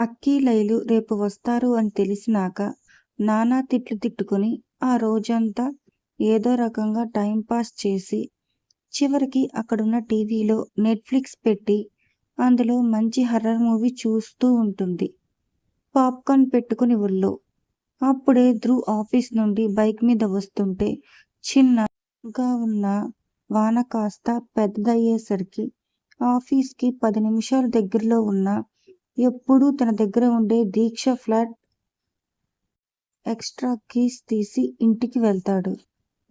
అక్కీ లైలు రేపు వస్తారు అని తెలిసినాక నానా తిట్లు తిట్టుకుని ఆ రోజంతా ఏదో రకంగా టైంపాస్ చేసి చివరికి అక్కడున్న టీవీలో నెట్ఫ్లిక్స్ పెట్టి అందులో మంచి హర్రర్ మూవీ చూస్తూ ఉంటుంది. పాప్కార్న్ పెట్టుకుని ఒళ్ళో అప్పుడే ధ్రువ్ ఆఫీస్ నుండి బైక్ మీద వస్తుంటే చిన్నగా ఉన్న వాన కాస్త పెద్దదయ్యేసరికి ఆఫీస్కి పది నిమిషాల దగ్గరలో ఉన్న ఎప్పుడూ తన దగ్గర ఉండే దీక్ష ఫ్లాట్ ఎక్స్ట్రా కీస్ తీసి ఇంటికి వెళ్తాడు.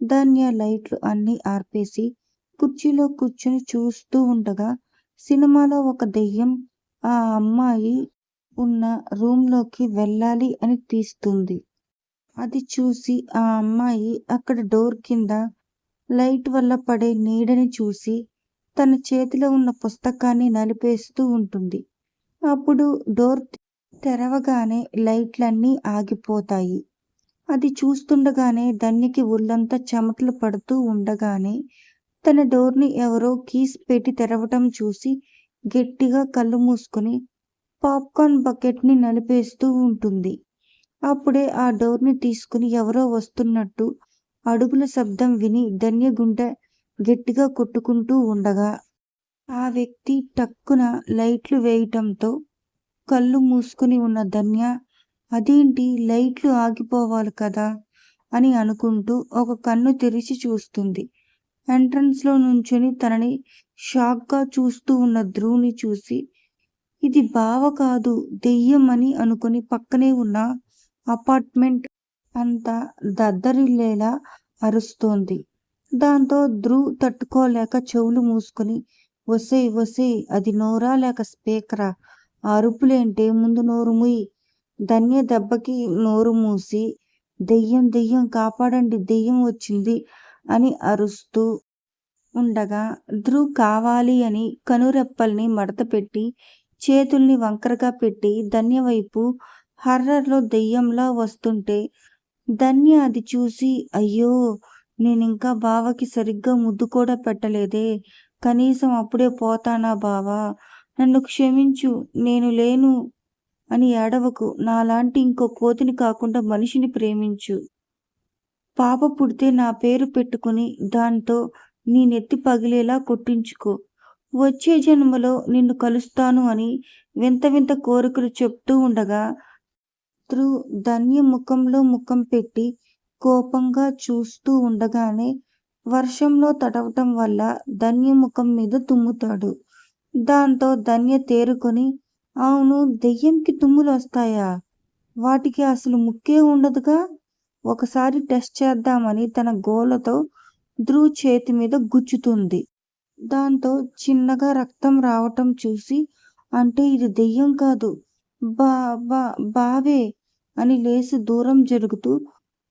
ధన్య లైట్లు అన్నీ ఆర్పేసి కుర్చీలో కూర్చుని చూస్తూ ఉండగా సినిమాలో ఒక దెయ్యం ఆ అమ్మాయి ఉన్న రూమ్లోకి వెళ్ళాలి అని తీస్తుంది. అది చూసి ఆ అమ్మాయి అక్కడ డోర్ కింద లైట్ వల్ల పడే నీడని చూసి తన చేతిలో ఉన్న పుస్తకాన్ని నలిపేస్తూ ఉంటుంది. అప్పుడు డోర్ తెరవగానే లైట్లన్నీ ఆగిపోతాయి. అది చూస్తుండగానే ధన్యకి ఒళ్ళంతా చెమటలు పడుతూ ఉండగానే తన డోర్ని ఎవరో కీస్ పెట్టి తెరవటం చూసి గట్టిగా కళ్ళు మూసుకొని పాప్కార్న్ బకెట్ని నలిపేస్తూ ఉంటుంది. అప్పుడే ఆ డోర్ని తీసుకుని ఎవరో వస్తున్నట్టు అడుగుల శబ్దం విని ధన్య గుండె గట్టిగా కొట్టుకుంటూ ఉండగా ఆ వ్యక్తి టక్కున లైట్లు వేయటంతో కళ్ళు మూసుకుని ఉన్న ధన్య అదేంటి లైట్లు ఆగిపోవాలి కదా? అని అనుకుంటూ ఒక కన్ను తెరిచి చూస్తుంది. ఎంట్రన్స్లో నుంచుని తనని షాక్గా చూస్తూ ఉన్న ధ్రువుని చూసి ఇది బావ కాదు దెయ్యం అని అనుకుని పక్కనే ఉన్న అపార్ట్మెంట్ అంతా దద్దరిల్లేలా అరుస్తోంది. దాంతో ధ్రువ్ తట్టుకోలేక చెవులు మూసుకొని ఒసేయ్ వసే అది నోరా లేక స్పీకరా? ఆ అరుపులేంటే? ముందు నోరు ముయి. ధన్య దెబ్బకి నోరు మూసి దెయ్యం దెయ్యం కాపాడండి దెయ్యం వచ్చింది అని అరుస్తూ ఉండగా ధ్రువ్ కావాలి అని కనురెప్పల్ని మడత పెట్టి చేతుల్ని వంకరగా పెట్టి ధన్య వైపు హర్రర్లో దెయ్యంలా వస్తుంటే ధన్య అది చూసి అయ్యో నేనింకా బావకి సరిగ్గా ముద్దు కూడా పెట్టలేదే. కనీసం అప్పుడే పోతానా బావా? నన్ను క్షమించు నేను లేను అని ఏడవకు. నాలాంటి ఇంకో కోతిని కాకుండా మనిషిని ప్రేమించు. పాప పుడితే నా పేరు పెట్టుకుని దాంతో నీ నెత్తి పగిలేలా కొట్టించుకో. వచ్చే జన్మలో నిన్ను కలుస్తాను అని వింత వింత కోరికలు చెప్తూ ఉండగా త్రు ధన్య ముఖంలో ముఖం పెట్టి కోపంగా చూస్తూ ఉండగానే వర్షంలో తడవటం వల్ల ధన్య ముఖం మీద తుమ్ముతాడు. దాంతో ధన్య తేరుకొని అవును దెయ్యంకి తుమ్ములు వస్తాయా? వాటికి అసలు ముక్కే ఉండదుగా? ఒకసారి టెస్ట్ చేద్దామని తన గోలతో ధ్రువ్ చేతి మీద గుచ్చుతుంది. దాంతో చిన్నగా రక్తం రావటం చూసి అంటే ఇది దెయ్యం కాదు. బా బా బావే అని లేచి దూరం జరుగుతూ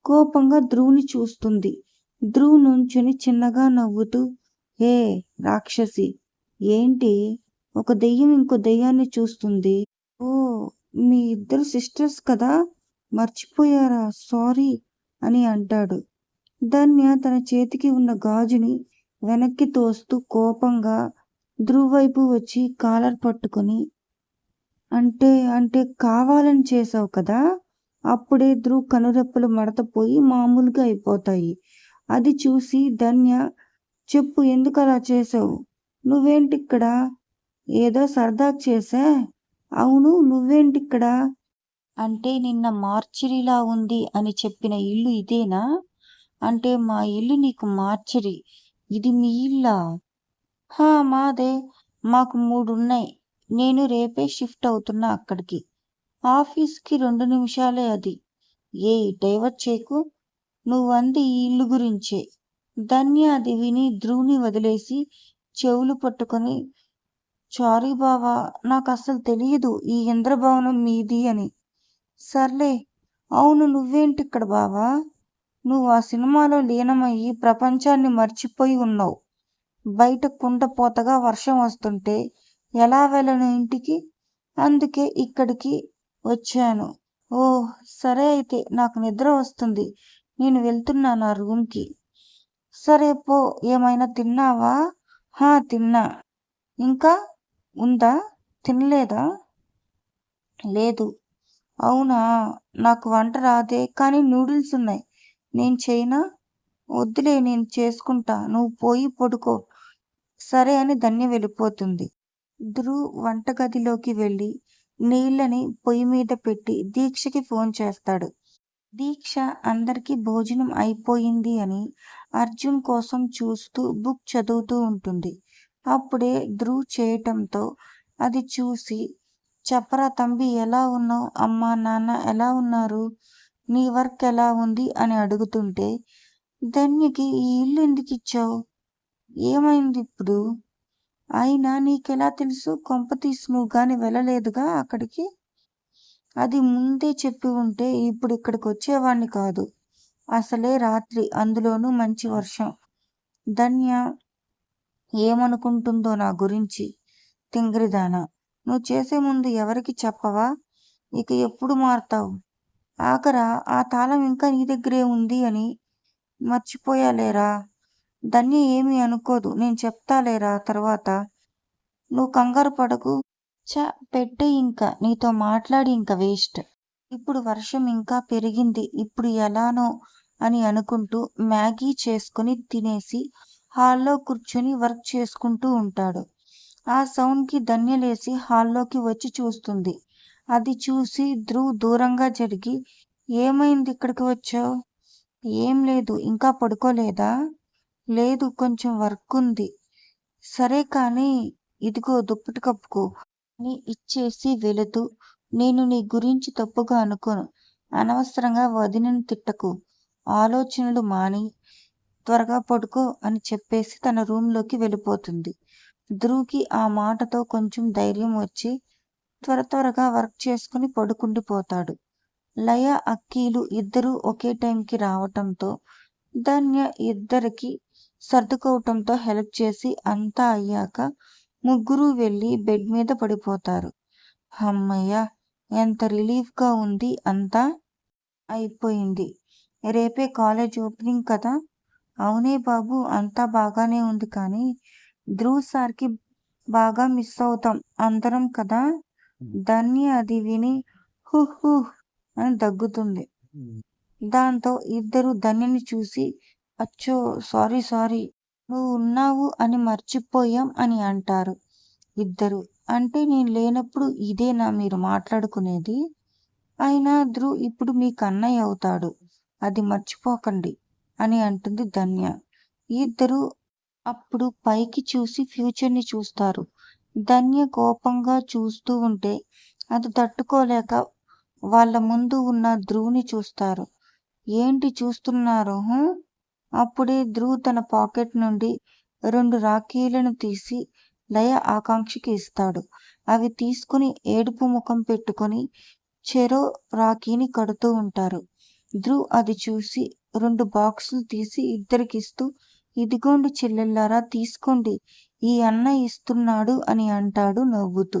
కోపంగా ధ్రువుని చూస్తుంది. ధ్రువ్ నుంచుని చిన్నగా నవ్వుతూ ఏ రాక్షసి ఏంటి? ఒక దెయ్యం ఇంకో దెయ్యాన్ని చూస్తుంది. ఓ మీ ఇద్దరు సిస్టర్స్ కదా? మర్చిపోయారా? సారీ అని అంటాడు. ధన్య తన చేతికి ఉన్న గాజుని వెనక్కి తోస్తూ కోపంగా ధ్రువ్ వైపు వచ్చి కాలర్ పట్టుకొని అంటే అంటే కావాలని చేసావు కదా అప్పుడే ధ్రువ్ కనురెప్పలు మడతపోయి మామూలుగా అయిపోతాయి. అది చూసి ధన్య చెప్పు ఎందుకు అలా చేసావు నువ్వేంటిక్కడ? ఏదో సరదాకు చేసా అవును నువ్వేంటిక్కడ? అంటే నిన్న మార్చిరిలా ఉంది అని చెప్పిన ఇల్లు ఇదేనా? అంటే మా ఇల్లు నీకు మార్చిరి. ఇది మీ ఇల్లా? హా మాదే. మాకు మూడున్నాయి. నేను రేపే షిఫ్ట్ అవుతున్నా అక్కడికి. ఆఫీస్కి రెండు నిమిషాలే అది. ఏ డైవర్ట్ చేయకు. నువ్వంది ఈ ఇల్లు గురించే. ధన్య అది విని ధ్రువుని వదిలేసి చెవులు పట్టుకొని చారీ బావా నాకు అసలు తెలియదు ఈ ఇంద్రభవనం మీది అని. సర్లే అవును నువ్వేంటి ఇక్కడ బావా? నువ్వు ఆ సినిమాలో లీనమయ్యి ప్రపంచాన్ని మర్చిపోయి ఉన్నావు. బయట కుండపోతగా వర్షం వస్తుంటే ఎలా వెళ్ళను ఇంటికి? అందుకే ఇక్కడికి వచ్చాను. ఓ సరే అయితే నాకు నిద్ర వస్తుంది. నేను వెళ్తున్నా నా రూమ్కి సరే పో ఏమైనా తిన్నావా? హా తిన్నా. ఇంకా ఉందా? తినలేదా? లేదు. అవునా? నాకు వంట రాదే కానీ నూడిల్స్ ఉన్నాయి. నేను చేయనా? వద్దులే నేను చేసుకుంటా. నువ్వు పోయి పడుకో. సరే అని ధన్య వెళ్ళిపోతుంది. ధ్రువ్ వంటగదిలోకి వెళ్ళి నీళ్ళని పొయ్యి మీద పెట్టి దీక్షకి ఫోన్ చేస్తాడు. దీక్ష అందరికీ భోజనం అయిపోయింది అని అర్జున్ కోసం చూస్తూ బుక్ చదువుతూ ఉంటుంది. అప్పుడే ధ్రువ్ చేయటంతో అది చూసి చెప్పరా తంబి ఎలా ఉన్నావు? అమ్మా నాన్న ఎలా ఉన్నారు? నీ వర్క్ ఎలా ఉంది? అని అడుగుతుంటే ధన్యకి ఈ ఇల్లు ఎందుకు ఇచ్చావు? ఏమైంది ఇప్పుడు? అయినా నీకెలా తెలుసు? కొంప తీసి నువ్వు కానీ వెళ్ళలేదుగా అక్కడికి? అది ముందే చెప్పి ఉంటే ఇప్పుడు ఇక్కడికి వచ్చేవాణ్ణి కాదు. అసలే రాత్రి అందులోనూ మంచి వర్షం. ధన్య ఏమనుకుంటుందో నా గురించి తింగరిదాన. నువ్వు చేసే ముందు ఎవరికి చెప్పవా? ఇక ఎప్పుడు మారుతావు? ఆఖర ఆ తాళం ఇంకా నీ దగ్గరే ఉంది అని మర్చిపోయాలేరా ధన్య ఏమీ అనుకోదు. నేను చెప్తాలేరా తర్వాత నువ్వు కంగారు పడకు. చ పెట్టే ఇంకా నీతో మాట్లాడి ఇంకా వేస్ట్ ఇప్పుడు వర్షం ఇంకా పెరిగింది ఇప్పుడు ఎలానో అని అనుకుంటూ మ్యాగీ చేసుకుని తినేసి హాల్లో కూర్చొని వర్క్ చేసుకుంటూ ఉంటాడు. ఆ సౌండ్కి ధన్యలేసి హాల్లోకి వచ్చి చూస్తుంది. అది చూసి ధ్రువ్ దూరంగా జరిగి ఏమైంది ఇక్కడికి వచ్చావు? ఏం లేదు ఇంకా పడుకోలేదా? లేదు కొంచెం వర్క్ ఉంది. సరే కానీ ఇదిగో దుప్పటి కప్పుకో. అని ఇచ్చేసి వెళుతూ నేను నీ గురించి తప్పుగా అనుకోను. అనవసరంగా వదినను తిట్టకు. ఆలోచనలు మాని త్వరగా పడుకో అని చెప్పేసి తన రూమ్లోకి వెళ్ళిపోతుంది. ధ్రువ్కి ఆ మాటతో కొంచెం ధైర్యం వచ్చి త్వర త్వరగా వర్క్ చేసుకుని పడుకుండిపోతాడు. లయ అక్కీలు ఇద్దరూ ఒకే టైంకి రావటంతో ధన్య ఇద్దరికి సర్దుకోవటంతో హెల్ప్ చేసి అంతా అయ్యాక ముగ్గురు వెళ్ళి బెడ్ మీద పడిపోతారు. అమ్మయ్య ఎంత రిలీఫ్గా ఉంది అంతా? అయిపోయింది. రేపే కాలేజ్ ఓపెనింగ్ కదా? అవునే బాబు అంతా బాగానే ఉంది కానీ ధ్రువ్ సార్కి బాగా మిస్ అవుతాం అందరం కదా? ధన్య అది విని హు హు అని దగ్గుతుంది. దాంతో ఇద్దరు ధన్యని చూసి అచ్చో సారీ సారీ నువ్వు ఉన్నావు అని మర్చిపోయాం అని అంటారు. ఇద్దరు అంటే నేను లేనప్పుడు ఇదేనా మీరు మాట్లాడుకునేది? అయినా ధ్రువ్ ఇప్పుడు మీ కన్నయ్య అవుతాడు. అది మర్చిపోకండి అని అంటుంది ధన్య. ఇద్దరు అప్పుడు పైకి చూసి ఫ్యూచర్ని చూస్తారు. ధన్య కోపంగా చూస్తూ ఉంటే అది తట్టుకోలేక వాళ్ళ ముందు ఉన్న ధ్రువుని చూస్తారు. ఏంటి చూస్తున్నారు అప్పుడే ధ్రువ్ తన పాకెట్ నుండి రెండు రాఖీలను తీసి లయ ఆకాంక్షకి ఇస్తాడు. అవి తీసుకుని ఏడుపు ముఖం పెట్టుకొని చెరో రాఖీని కడుతూ ఉంటారు. ధ్రువ్ అది చూసి రెండు బాక్సులు తీసి ఇద్దరికిస్తూ ఇదిగోండి చెల్లెల్లారా తీసుకోండి. ఈ అన్న ఇస్తున్నాడు అని అంటాడు నవ్వుతూ.